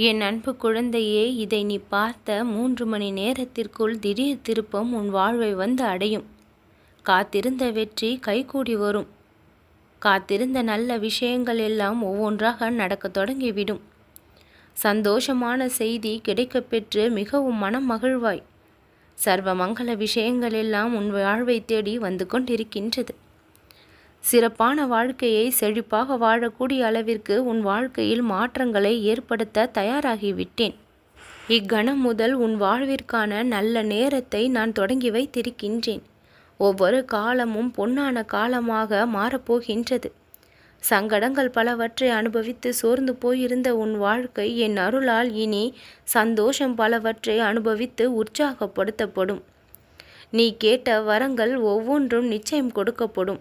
என் அன்பு குழந்தையே இதை நீ பார்த்த மூன்று மணி நேரத்திற்குள் திடீர் திருப்பம் உன் வாழ்வை வந்து அடையும். காத்திருந்த வெற்றி கைகூடி வரும். காத்திருந்த நல்ல விஷயங்கள் எல்லாம் ஒவ்வொன்றாக நடக்கத் தொடங்கிவிடும். சந்தோஷமான செய்தி கிடைக்கப்பெற்று மிகவும் மனம் மகிழ்வாய். சர்வ மங்கள விஷயங்கள் எல்லாம் உன் வாழ்வை தேடி வந்து கொண்டிருக்கின்றது. சிறப்பான வாழ்க்கையை செழிப்பாக வாழக்கூடிய அளவிற்கு உன் வாழ்க்கையில் மாற்றங்களை ஏற்படுத்த தயாராகிவிட்டேன். இக்கணம் முதல் உன் வாழ்விற்கான நல்ல நேரத்தை நான் தொடங்கி வைத்திருக்கின்றேன். ஒவ்வொரு காலமும் பொன்னான காலமாக மாறப்போகின்றது. சங்கடங்கள் பலவற்றை அனுபவித்து சோர்ந்து போயிருந்த உன் வாழ்க்கை என் அருளால் இனி சந்தோஷம் பலவற்றை அனுபவித்து உற்சாகப்படுத்தப்படும். நீ கேட்ட வரங்கள் ஒவ்வொன்றும் நிச்சயம் கொடுக்கப்படும்.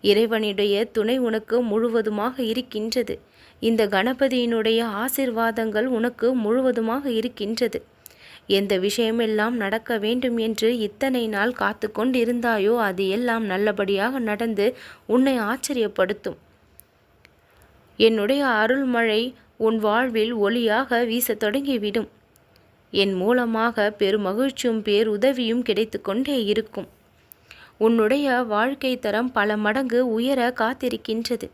இறைவனுடைய துணை உனக்கு முழுவதுமாக இருக்கின்றது. இந்த கணபதியினுடைய ஆசிர்வாதங்கள் உனக்கு முழுவதுமாக இருக்கின்றது. எந்த விஷயமெல்லாம் நடக்க வேண்டும் என்று இத்தனை நாள் காத்து கொண்டிருந்தாயோ அது எல்லாம் நல்லபடியாக நடந்து உன்னை ஆச்சரியப்படுத்தும். என்னுடைய அருள்மழை உன் வாழ்வில் ஒளியாக வீசத் தொடங்கிவிடும். என் மூலமாக பெருமகிழ்ச்சியும் பேருதவியும் கிடைத்து கொண்டே இருக்கும். உன்னுடைய வாழ்க்கை தரம் பல மடங்கு உயர காத்திருக்கின்றது.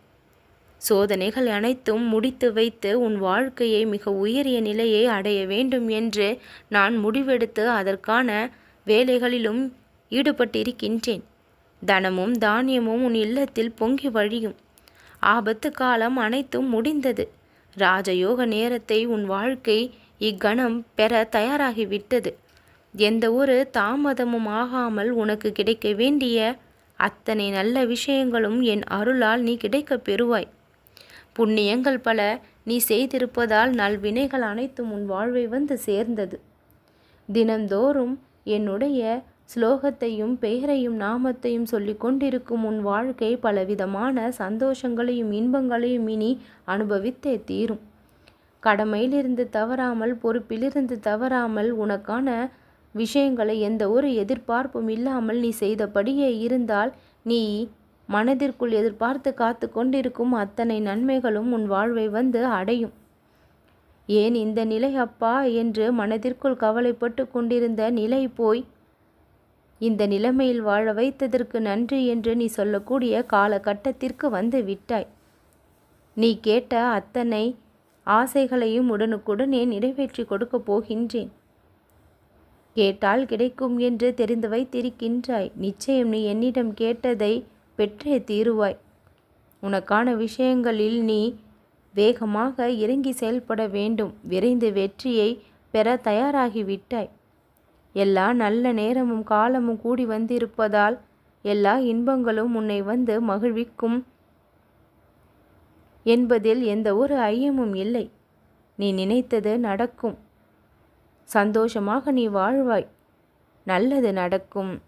சோதனைகள் அனைத்தும் முடித்து வைத்து உன் வாழ்க்கையை மிக உயரிய நிலையை அடைய வேண்டும் என்று நான் முடிவெடுத்து அதற்கான வேலைகளிலும் ஈடுபட்டிருக்கின்றேன். தனமும் தானியமும் உன் இல்லத்தில் பொங்கி வழியும். ஆபத்து காலம் அனைத்தும் முடிந்தது. ராஜயோக நேரத்தை உன் வாழ்க்கை இக்கணம் பெற தயாராகிவிட்டது. எந்த ஒரு தாமதமும் ஆகாமல் உனக்கு கிடைக்க வேண்டிய அத்தனை நல்ல விஷயங்களும் என் அருளால் நீ கிடைக்கப் பெறுவாய். புண்ணியங்கள் பல நீ செய்திருப்பதால் நல்வினைகள் அனைத்தும் உன் வாழ்வை வந்து சேர்ந்தது. தினந்தோறும் என்னுடைய ஸ்லோகத்தையும் பெயரையும் நாமத்தையும் சொல்லி கொண்டிருக்கும் உன் வாழ்க்கை பலவிதமான சந்தோஷங்களையும் இன்பங்களையும் இனி அனுபவித்தே தீரும். கடமையிலிருந்து தவறாமல் பொறுப்பிலிருந்து தவறாமல் உனக்கான விஷயங்களை எந்த ஒரு எதிர்பார்ப்பும் இல்லாமல் நீ செய்தபடியே இருந்தால் நீ மனதிற்குள் எதிர்பார்த்து காத்து கொண்டிருக்கும் அத்தனை நன்மைகளும் உன் வாழ்வை வந்து அடையும். ஏன் இந்த நிலை அப்பா? என்று மனதிற்குள் கவலைப்பட்டு கொண்டிருந்த நிலை போய் இந்த நிலைமையில் வாழ வைத்ததற்கு நன்றி என்று நீ சொல்லக்கூடிய காலகட்டத்திற்கு வந்து விட்டாய். நீ கேட்ட அத்தனை ஆசைகளையும் உடனுக்குடனே நிறைவேற்றி கொடுக்கப் போகின்றேன். கேட்டால் கிடைக்கும் என்று தெரிந்து வைத்திருக்கின்றாய் நிச்சயம் நீ என்னிடம் கேட்டதை பெற்றே தீருவாய். உனக்கான விஷயங்களில் நீ வேகமாக இறங்கி செயல்பட வேண்டும். விரைந்து வெற்றியை பெற தயாராகிவிட்டாய். எல்லா நல்ல நேரமும் காலமும் கூடி வந்திருப்பதால் எல்லா இன்பங்களும் உன்னை வந்து மகிழ்விக்கும் என்பதில் எந்த ஒரு ஐயமும் இல்லை. நீ நினைத்தது நடக்கும். சந்தோஷமாக நீ வாழ்வாய். நல்லது நடக்கும்.